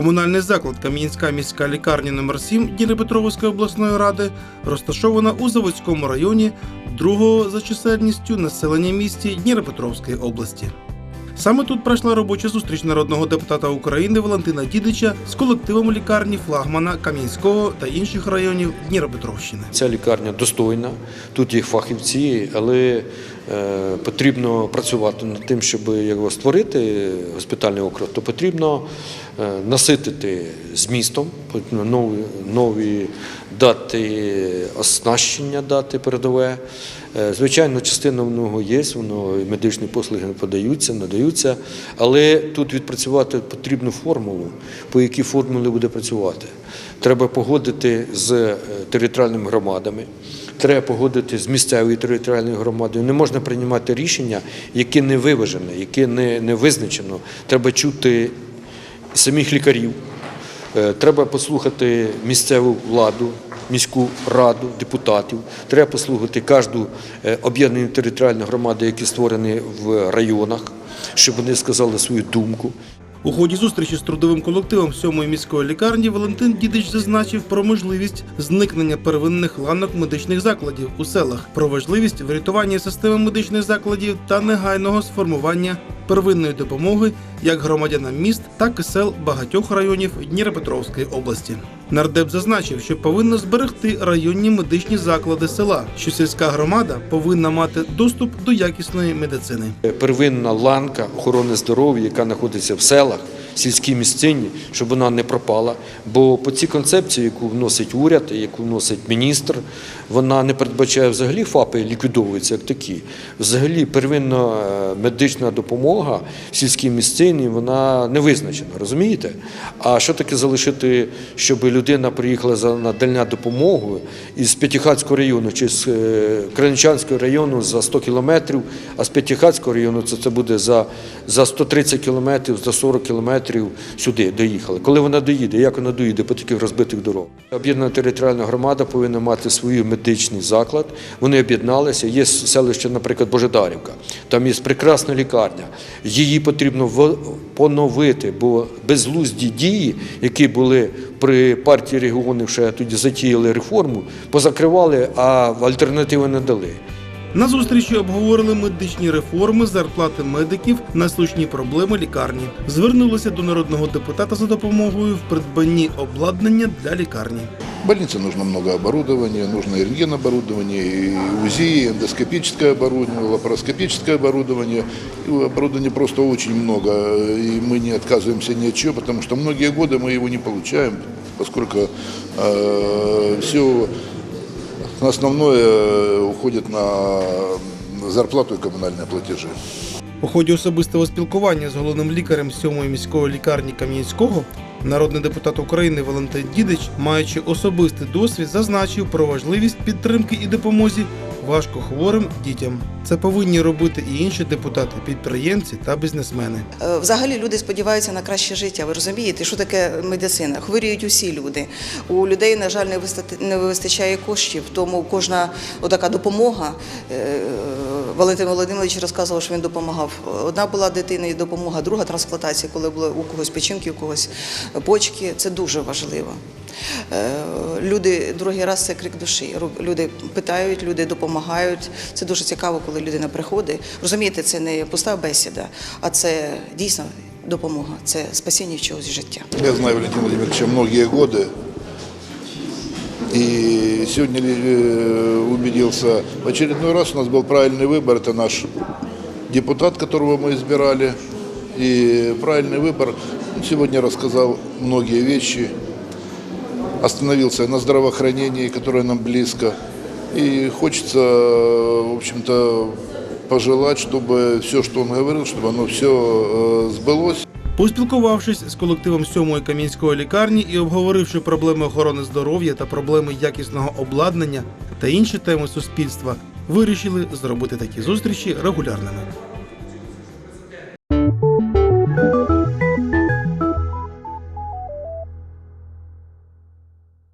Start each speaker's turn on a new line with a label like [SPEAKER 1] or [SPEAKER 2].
[SPEAKER 1] Комунальний заклад Кам'янська міська лікарня номер 7 Дніпропетровської обласної ради розташована у Заводському районі другого за чисельністю населення місті Дніпропетровської області. Саме тут пройшла робоча зустріч народного депутата України Валентина Дідича з колективом лікарні флагмана Кам'янського та інших районів Дніпропетровщини.
[SPEAKER 2] Ця лікарня достойна, тут є фахівці, але е, потрібно працювати над тим, щоб створити, госпітальний округ, то потрібно е, наситити змістом, нові, нові дати оснащення дати передове. Е, Звичайно, частина в нього є, воно медичні послуги подаються, надаються, але тут відпрацювати потрібну формулу, по якій формулі буде працювати. Треба погодити з е, територіальними громадами, треба погодити з місцевою територіальною громадою. Не можна приймати рішення, яке не виважене, яке не, не визначено. Треба чути самих лікарів, Е, треба послухати місцеву владу, міську раду, депутатів. Треба послухати кожну е, об'єднану територіальну громаду, які створені в районах, щоб вони сказали свою думку.
[SPEAKER 1] У ході зустрічі з трудовим колективом сьомої міської лікарні Валентин Дідич зазначив про можливість зникнення первинних ланок медичних закладів у селах, про важливість врятування системи медичних закладів та негайного сформування первинної допомоги як громадянам міст, так і сел багатьох районів Дніпропетровської області. Нардеп зазначив, що повинно зберегти районні медичні заклади села, що сільська громада повинна мати доступ до якісної медицини.
[SPEAKER 2] Первинна ланка охорони здоров'я, яка знаходиться в селах, сільській місцині, щоб вона не пропала. Бо по цій концепції, яку вносить уряд, яку вносить міністр, вона не передбачає взагалі ФАПи ліквідовуються як такі. Взагалі первинна е, медична допомога в сільській місцині вона не визначена, розумієте? А що таке залишити, щоб людина приїхала за надання допомогу із П'ятихатського району чи з е, району за 100 кілометрів, а з П'ятихатського району це, це буде за, за 130 кілометрів, за 40 кілометрів сюди доїхали. Коли вона доїде, як вона доїде по таких розбитих дорогах? Об'єднана територіальна громада повинна мати свій медичний заклад. Вони об'єдналися. Є селище, наприклад, Божедарівка. Там є прекрасна лікарня. Її потрібно поновити, бо безглузді дії, які були при партії регіонів, ще тоді затіяли реформу, позакривали, а альтернативи не дали.
[SPEAKER 1] На зустрічі обговорили медичні реформи, зарплати медиків, насущні проблеми лікарні. Звернулися до народного депутата за допомогою в придбанні обладнання для лікарні.
[SPEAKER 3] В больнице нужно много оборудования, нужно и рентгеноборудование, и УЗИ, и эндоскопическое оборудование, лапароскопическое оборудование. И оборудования просто очень много, и мы не отказываемся ни от чего, потому что многие годы мы его не получаем, поскольку все основное уходит на зарплату и коммунальные платежи.
[SPEAKER 1] У ході особистого спілкування з головним лікарем сьомої міської лікарні Кам'янського народний депутат України Валентин Дідич, маючи особистий досвід, зазначив про важливість підтримки і допомозі важкохворим дітям. Це повинні робити і інші депутати, підприємці та бізнесмени.
[SPEAKER 4] Е, Взагалі люди сподіваються на краще життя. Ви розумієте, що таке медицина? Хворіють усі люди. У людей, на жаль, не вистачає коштів, тому кожна отака допомога. Валентин Володимирович розказував, що він допомагав. Одна була дитині допомога, друга трансплантація, коли були у когось печінки, у когось почки. Це дуже важливо. Е, Люди другий раз це крик душі. Люди питають, люди допомагають. Це дуже цікаво, коли людина приходить. Розумієте, це не пуста бесіда, а це дійсно допомога, це спасіння чогось життя.
[SPEAKER 3] Я знаю Валентина Владимировича многие годы. И сегодня э, убедился, в очередной раз у нас был правильный выбор. Это наш депутат, которого мы избирали. И правильный выбор. Сегодня рассказал многие вещи. Остановился на здравоохранении, которое нам близко. И хочется, в общем-то, пожелать, чтобы все, что он говорил, чтобы оно все сбылось.
[SPEAKER 1] Поспілкувавшись з колективом сьомої кам'янської лікарні і обговоривши проблеми охорони здоров'я та проблеми якісного обладнання та інші теми суспільства, вирішили зробити такі зустрічі регулярними.